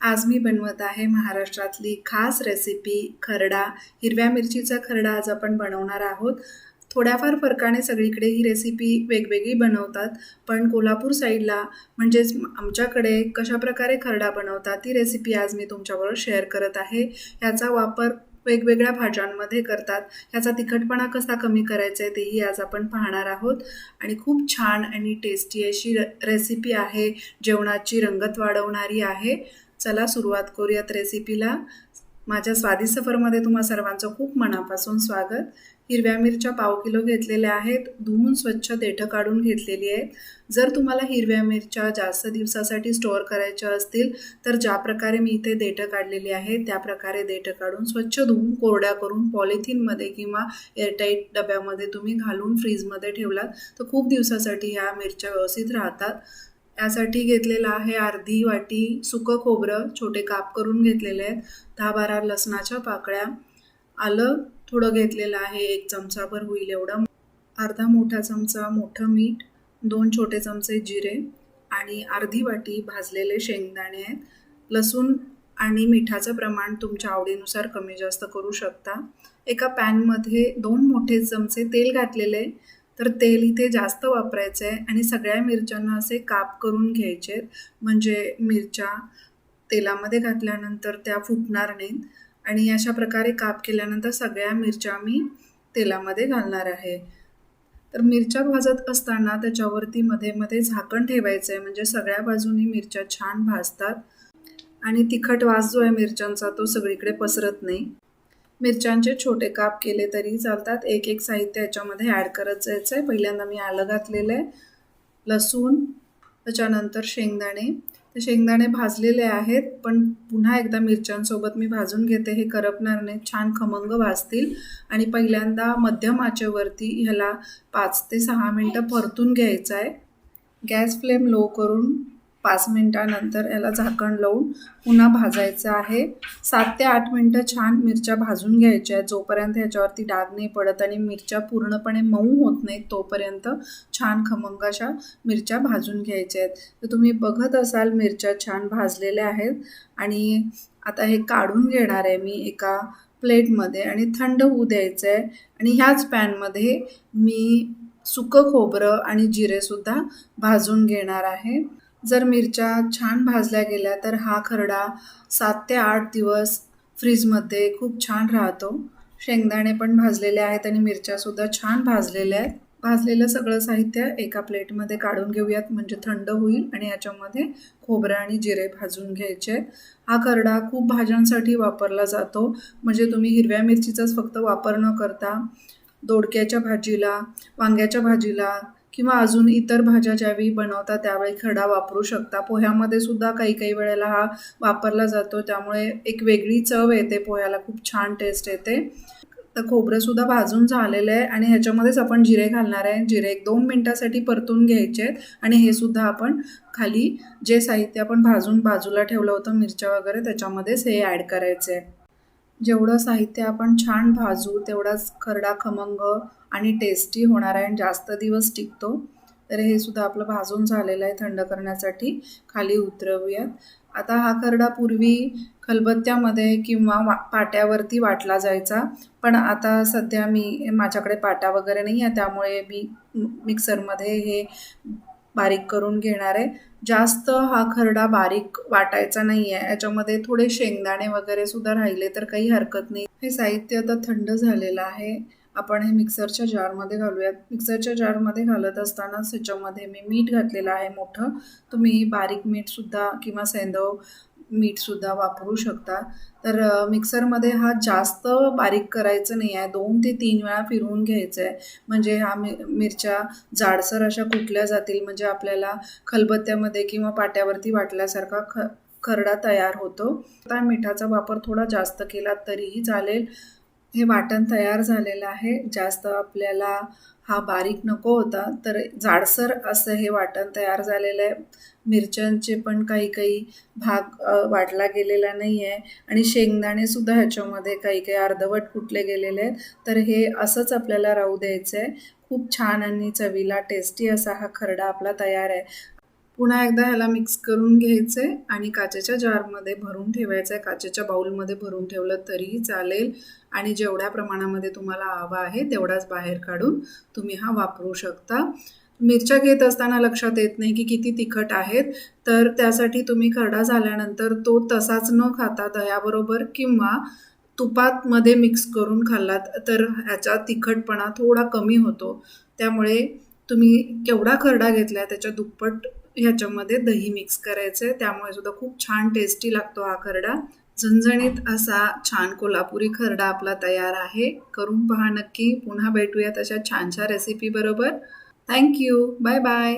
आज मी बनवत आहे महाराष्ट्रातली खास रेसिपी खरडा. हिरव्या मिरचीचा खरडा आज आपण बनवणार आहोत. थोड्याफार फरकाने सगळीकडे ही रेसिपी वेगवेगळी बनवतात. पण कोल्हापूर साईडला म्हणजेच आमच्याकडे कशाप्रकारे खरडा बनवतात ती रेसिपी आज मी तुमच्याबरोबर शेअर करत आहे. याचा वापर वेगवेगळ्या भाज्यांमध्ये करतात. ह्याचा तिखटपणा कसा कमी करायचा आहे तेही आज आपण पाहणार आहोत. आणि खूप छान आणि टेस्टी अशी र रेसिपी आहे. जेवणाची रंगत वाढवणारी आहे. चला सुरुवात करूयात रेसिपीला माझ्या स्वादी सफरमध्ये तुम्हा सर्वांचं खूप मनापासून स्वागत. हिरव्या मिरच्या पाव किलो घेतलेल्या आहेत. धुवून स्वच्छ देठं काढून घेतलेली आहेत. जर तुम्हाला हिरव्या मिरच्या जास्त दिवसासाठी स्टोअर करायच्या असतील तर ज्या प्रकारे मी इथे देठं काढलेली आहे त्या प्रकारे देठं काढून स्वच्छ धुवून कोरड्या करून पॉलिथिनमध्ये किंवा एअरटाईट डब्यामध्ये तुम्ही घालून फ्रीजमध्ये ठेवलात तर खूप दिवसासाठी ह्या मिरच्या व्यवस्थित राहतात. यासाठी घेतलेलं आहे अर्धी वाटी सुकं खोबरं छोटे काप करून घेतलेले आहेत. दहा बारा लसणाच्या पाकळ्या. आलं थोडं घेतलेलं आहे एक चमचाभर होईल एवढं. अर्धा मोठा चमचा मोठं मीठ दोन छोटे चमचे जिरे आणि अर्धी वाटी भाजलेले शेंगदाणे आहेत. लसूण आणि मिठाचं प्रमाण तुमच्या आवडीनुसार कमी जास्त करू शकता. एका पॅनमध्ये दोन मोठे चमचे तेल घातलेले तर तेल इथे जास्त वापरायचं आहे आणि सगळ्या मिरच्यांना असे काप करून घ्यायचे म्हणजे मिरच्या तेलामध्ये घातल्यानंतर त्या फुटणार नाहीत. आणि अशा प्रकारे काप केल्यानंतर सगळ्या मिरच्या मी तेलामध्ये घालणार आहे. तर मिरच्या भाजत असताना त्याच्यावरती मध्ये मध्ये झाकण ठेवायचं आहे म्हणजे सगळ्या बाजूनी मिरच्या छान भाजतात. आणि तिखट वास जो आहे मिरच्यांचा तो सगळीकडे पसरत नाही. मिरच्यांचे छोटे काप केले तरी चालतात. एक एक साहित्य याच्यामध्ये ॲड करत जायचं आहे पहिल्यांदा मी आलं घातलेलं आहे. लसूण त्याच्यानंतर शेंगदाणे. ते शेंगदाणे भाजलेले आहेत पण पुन्हा एकदा मिरच्यांसोबत मी भाजून घेते. हे करपणार नाही छान खमंग भाजतील. आणि पहिल्यांदा मध्यम आचेवरती ह्याला पाच ते सहा मिनटं परतून घ्यायचं आहे गॅस फ्लेम लो करून पाच मिनटानंतर याला झाकण लावून पुन्हा भाजायचं आहे. सात ते आठ मिनटं छान मिरच्या भाजून घ्यायच्या आहेत. जोपर्यंत ह्याच्यावरती डाग नाही पडत आणि मिरच्या पूर्णपणे मऊ होत नाहीत तोपर्यंत छान खमंग अशा मिरच्या भाजून घ्यायच्या आहेत. तर तुम्ही बघत असाल मिरच्या छान भाजलेल्या आहेत. आणि आता हे काढून घेणार आहे मी एका प्लेटमध्ये आणि थंड होऊ द्यायचं आहे. आणि ह्याच पॅनमध्ये मी सुकं खोबरं आणि जिरेसुद्धा भाजून घेणार आहे. जर मिरच्या छान भाजल्या गेल्या तर हा खरडा सात ते आठ दिवस फ्रीजमध्ये खूप छान राहतो. शेंगदाणे पण भाजलेले आहेत आणि मिरच्यासुद्धा छान भाजलेल्या आहेत. भाजलेलं सगळं साहित्य एका प्लेटमध्ये काढून घेऊयात म्हणजे थंड होईल आणि याच्यामध्ये खोबरं आणि जिरे भाजून घ्यायचे हा खरडा खूप भाज्यांसाठी वापरला जातो. म्हणजे तुम्ही हिरव्या मिरचीचाच फक्त वापर न करता दोडक्याच्या भाजीला वांग्याच्या भाजीला किंवा अजून इतर भाज्या ज्यावेळी बनवता त्यावेळी खडा वापरू शकता. पोह्यामध्ये सुद्धा काही काही वेळेला हा वापरला जातो. त्यामुळे एक वेगळी चव येते पोह्याला. खूप छान टेस्ट येते. तर खोबरंसुद्धा भाजून झालेलं आहे आणि ह्याच्यामध्येच आपण जिरे घालणार आहे. जिरे एक दोन मिनटासाठी परतून घ्यायचे आहेत आणि हे सुद्धा आपण खाली जे साहित्य आपण भाजून बाजूला ठेवलं होतं मिरच्या वगैरे त्याच्यामध्येच हे ॲड करायचे आहे. जेवढं साहित्य आपण छान भाजू तेवढाच खरडा खमंग आणि टेस्टी होणार आहे आणि जास्त दिवस टिकतो तर हे सुद्धा आपलं भाजून झालेलं आहे थंड करण्यासाठी. खाली उतरवूयात. आता हा खरडा पूर्वी खलबत्त्यामध्ये किंवा वा पाट्यावरती वाटला जायचा पण आता सध्या मी माझ्याकडे पाटा वगैरे नाही आहे त्यामुळे मी मिक्सरमध्ये हे बारीक करून घेणार आहे. जास्त हा खरडा बारीक वाटायचा नाही आहे याच्यामध्ये थोडे शेंगदाणे वगैरे सुद्धा राहिले तर काही हरकत नाही. हे साहित्य आता थंड झालेलं आहे. आपण हे मिक्सरच्या जारमध्ये घालूयात. मिक्सरच्या जारमध्ये घालत असतानाच ह्याच्यामध्ये मी मीठ घातलेलं आहे मोठं. तुम्ही बारीक मीठसुद्धा किंवा सेंदव मीठसुद्धा वापरू शकता. तर मिक्सरमध्ये हा जास्त बारीक करायचं नाही आहे. दोन ते तीन वेळा फिरवून घ्यायचं आहे. म्हणजे हा मि मिरच्या जाडसर अशा कुटल्या जातील. म्हणजे आपल्याला खलबत्त्यामध्ये किंवा पाट्यावरती वाटल्यासारखा ख खरडा तयार होतो. त्या मिठाचा वापर थोडा जास्त केला तरीही चालेल. हे वाटण तयार झालेलं आहे. जास्त आपल्याला हा बारीक नको होता तर जाडसर असं हे वाटण तयार झालेलं आहे. मिरच्यांचे पण काही काही भाग वाटला गेलेला नाही आहे आणि शेंगदाणेसुद्धा ह्याच्यामध्ये काही काही अर्धवट कुटले गेलेले आहेत. तर हे असंच आपल्याला राहू द्यायचं आहे खूप छान आणि चवीला टेस्टी असा हा खरडा आपला तयार आहे. पुन्हा एकदा ह्याला मिक्स करून घ्यायचे आणि काचेच्या जारमध्ये भरून ठेवायचं. आहे काचेच्या बाऊलमध्ये भरून ठेवलं तरीही चालेल. आणि जेवढ्या प्रमाणामध्ये तुम्हाला हवा आहे तेवढाच बाहेर काढून तुम्ही हा वापरू शकता. मिरच्या घेत असताना लक्षात येत नाही की किती तिखट आहेत. तर त्यासाठी तुम्ही खरडा झाल्यानंतर तो तसाच न खाता दह्याबरोबर किंवा तुपात मध्ये मिक्स करून खाल्लात तर ह्याचा तिखटपणा थोडा कमी होतो. त्यामुळे तुम्ही केवढा खरडा घेतला त्याच्या दुप्पट ह्याच्यामध्ये दही मिक्स करायचं आहे त्यामुळे सुद्धा खूप छान टेस्टी लागतो हा खरडा. झणझणीत असा छान कोल्हापुरी खरडा आपला तयार आहे. करून पहा नक्की. पुन्हा भेटूया तशा छानशा रेसिपी बरोबर. Thank you bye bye